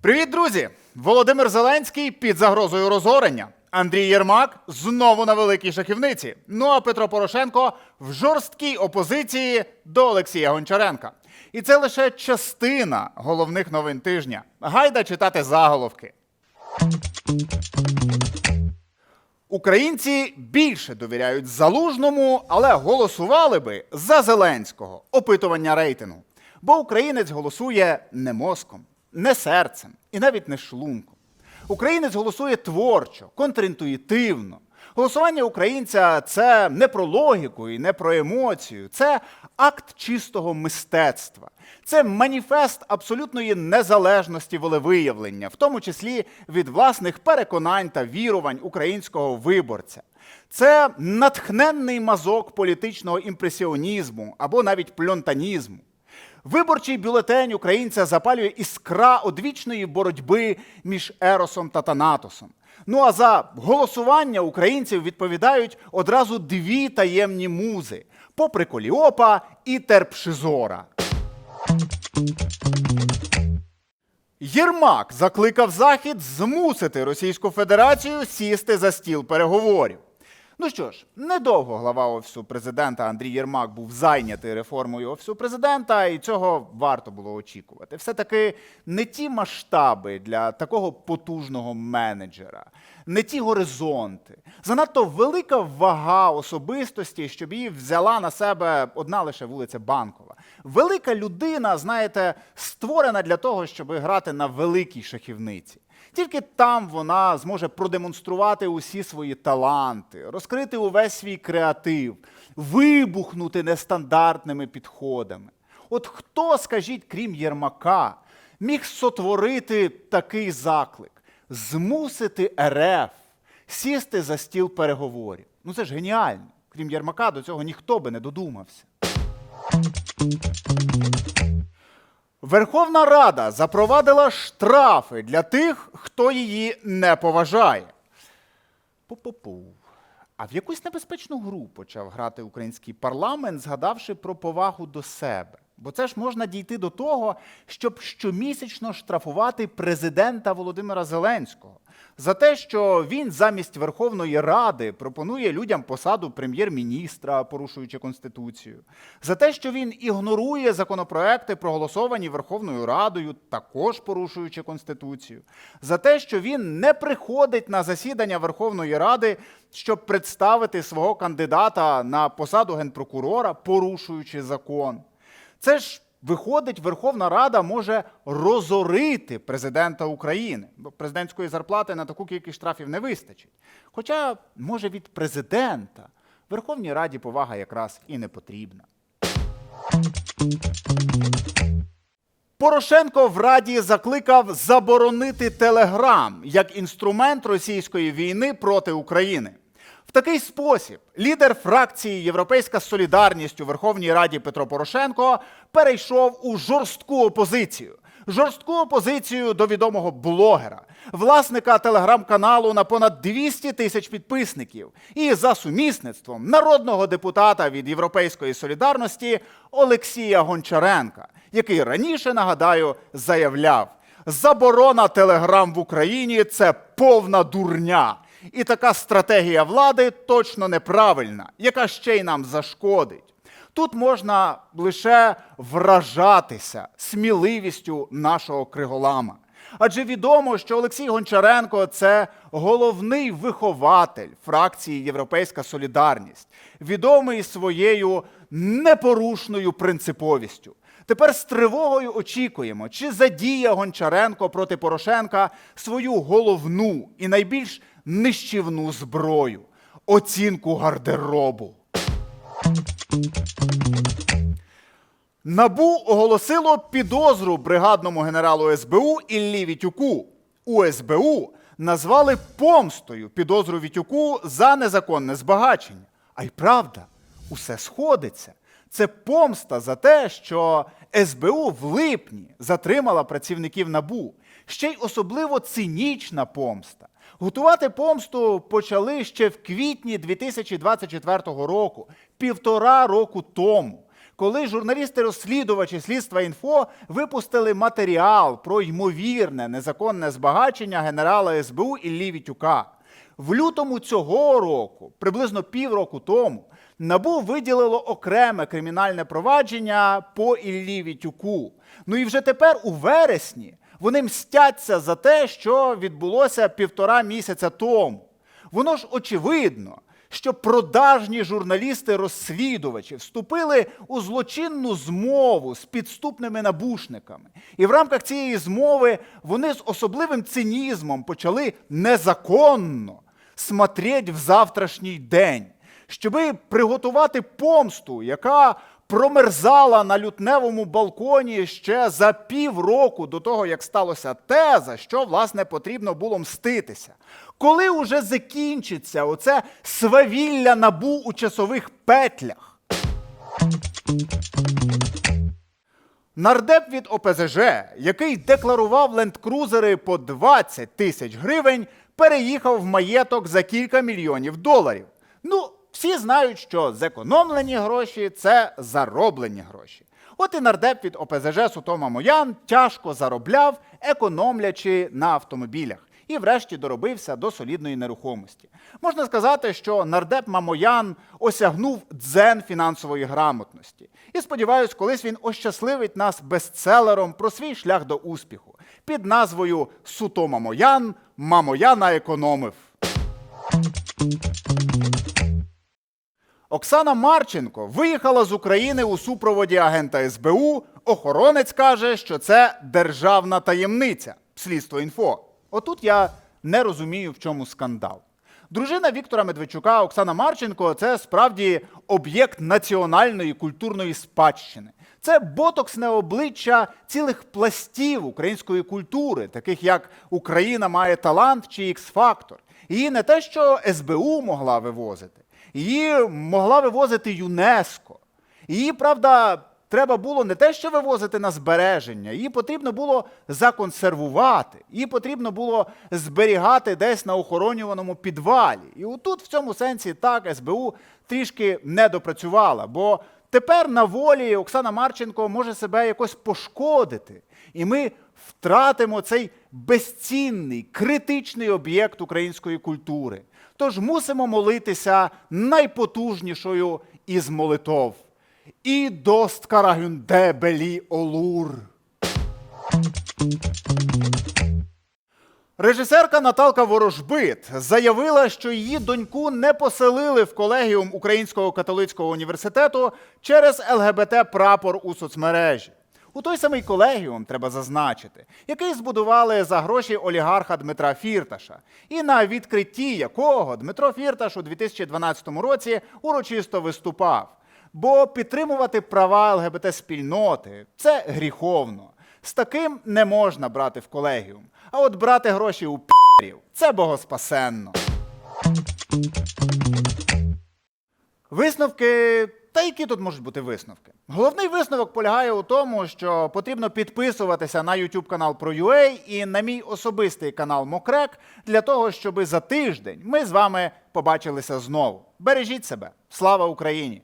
Привіт, друзі! Володимир Зеленський під загрозою розорення. Андрій Єрмак знову на великій шахівниці. Ну а Петро Порошенко в жорсткій опозиції до Олексія Гончаренка. І це лише частина головних новин тижня. Гайда читати заголовки. Українці більше довіряють залужному, але голосували би за Зеленського. Опитування рейтингу. Бо українець голосує не мозком, не серцем і навіть не шлунком. Українець голосує творчо, контрінтуїтивно. Голосування українця це не про логіку і не про емоцію, це акт чистого мистецтва. Це маніфест абсолютної незалежності волевиявлення, в тому числі від власних переконань та вірувань українського виборця. Це натхненний мазок політичного імпресіонізму або навіть пльонтанізму. Виборчий бюлетень українця запалює іскра одвічної боротьби між Еросом та Танатосом. Ну а за голосування українців відповідають одразу дві таємні музи: попри Коліопа і Терпшизора. Єрмак закликав Захід змусити Російську Федерацію сісти за стіл переговорів. Ну що ж, недовго глава офісу президента Андрій Єрмак був зайнятий реформою офісу президента, і цього варто було очікувати. Все-таки не ті масштаби для такого потужного менеджера, не ті горизонти. Занадто велика вага особистості, щоб її взяла на себе одна лише вулиця Банкова. Велика людина, знаєте, створена для того, щоб грати на великій шахівниці. Тільки там вона зможе продемонструвати усі свої таланти, розкрити увесь свій креатив, вибухнути нестандартними підходами. От хто, скажіть, крім Єрмака, міг сотворити такий заклик, змусити РФ сісти за стіл переговорів? Ну це ж геніально. Крім Єрмака, до цього ніхто би не додумався. Верховна Рада запровадила штрафи для тих, хто її не поважає. Пу-пу-пу. А в якусь небезпечну гру почав грати український парламент, згадавши про повагу до себе. Бо це ж можна дійти до того, щоб щомісячно штрафувати президента Володимира Зеленського за те, що він замість Верховної Ради пропонує людям посаду прем'єр-міністра, порушуючи конституцію, за те, що він ігнорує законопроекти, проголосовані Верховною Радою, також порушуючи конституцію, за те, що він не приходить на засідання Верховної Ради, щоб представити свого кандидата на посаду генпрокурора, порушуючи закон. Це ж виходить, Верховна Рада може розорити президента України, бо президентської зарплати на таку кількість штрафів не вистачить. Хоча, може, від президента Верховній Раді повага якраз і не потрібна. Порошенко в Раді закликав заборонити Телеграм як інструмент російської війни проти України. В такий спосіб лідер фракції Європейська Солідарність у Верховній Раді Петро Порошенко перейшов у жорстку опозицію. Жорстку опозицію до відомого блогера, власника телеграм-каналу на понад 200 тисяч підписників, і за сумісництвом народного депутата від Європейської солідарності Олексія Гончаренка, який раніше, нагадаю, заявляв: заборона телеграм в Україні це повна дурня. І така стратегія влади точно неправильна, яка ще й нам зашкодить. Тут можна лише вражатися сміливістю нашого криголама. Адже відомо, що Олексій Гончаренко це головний вихователь фракції Європейська Солідарність, відомий своєю непорушною принциповістю. Тепер з тривогою очікуємо, чи задіє Гончаренко проти Порошенка свою головну і найбільш нищівну зброю оцінку гардеробу. Набу оголосило підозру бригадному генералу СБУ Іллі Вітюку. У СБУ назвали помстою підозру Вітюку за незаконне збагачення. А й правда, усе сходиться. Це помста за те, що СБУ в липні затримала працівників набу. Ще й особливо цинічна помста. Готувати помсту почали ще в квітні 2024 року, півтора року тому, коли журналісти-розслідувачі слідства інфо випустили матеріал про ймовірне незаконне збагачення генерала СБУ Іллі Вітюка. В лютому цього року, приблизно півроку тому, НАБУ виділило окреме кримінальне провадження по Іллі Вітюку. Ну і вже тепер, у вересні, вони мстяться за те, що відбулося півтора місяця тому. Воно ж очевидно, що продажні журналісти-розслідувачі вступили у злочинну змову з підступними набушниками. І в рамках цієї змови вони з особливим цинізмом почали незаконно смотреть в завтрашній день, щоби приготувати помсту, яка промерзала на лютневому балконі ще за півроку до того, як сталося те, за що власне потрібно було мститися. Коли уже закінчиться оце свавілля набу у часових петлях? Нардеп від ОПЗЖ, який декларував лендкрузери по 20 тисяч гривень, переїхав в маєток за кілька мільйонів доларів. Ну, всі знають, що зекономлені гроші це зароблені гроші. От і нардеп від ОПЗЖ Сутома Моян тяжко заробляв, економлячи на автомобілях. І врешті доробився до солідної нерухомості. Можна сказати, що нардеп Мамоян осягнув дзен фінансової грамотності. І сподіваюсь, колись він ощасливить нас бестселером про свій шлях до успіху під назвою Суто Мамоян Мамояна економив. Оксана Марченко виїхала з України у супроводі агента СБУ. Охоронець каже, що це державна таємниця. Слідство інфо. Отут я не розумію, в чому скандал. Дружина Віктора Медведчука Оксана Марченко це справді об'єкт національної культурної спадщини. Це ботоксне обличчя цілих пластів української культури, таких як Україна має талант чи Ікс-фактор. Її не те, що СБУ могла вивозити, її могла вивозити ЮНЕСКО. Її, правда, треба було не те, що вивозити на збереження, її потрібно було законсервувати, її потрібно було зберігати десь на охоронюваному підвалі. І отут, в цьому сенсі, так, СБУ трішки не допрацювала, бо тепер на волі Оксана Марченко може себе якось пошкодити. І ми втратимо цей безцінний, критичний об'єкт української культури. Тож мусимо молитися найпотужнішою із молитов. І дост карагюнде белі олур. Режисерка Наталка Ворожбит заявила, що її доньку не поселили в колегіум Українського католицького університету через ЛГБТ-прапор у соцмережі. У той самий колегіум треба зазначити, який збудували за гроші олігарха Дмитра Фірташа, і на відкритті якого Дмитро Фірташ у 2012 році урочисто виступав. Бо підтримувати права ЛГБТ-спільноти це гріховно. З таким не можна брати в колегіум. А от брати гроші у пірів це богоспасенно. Висновки. Та які тут можуть бути висновки? Головний висновок полягає у тому, що потрібно підписуватися на YouTube канал про UA і на мій особистий канал Мокрек для того, щоб за тиждень ми з вами побачилися знову. Бережіть себе. Слава Україні!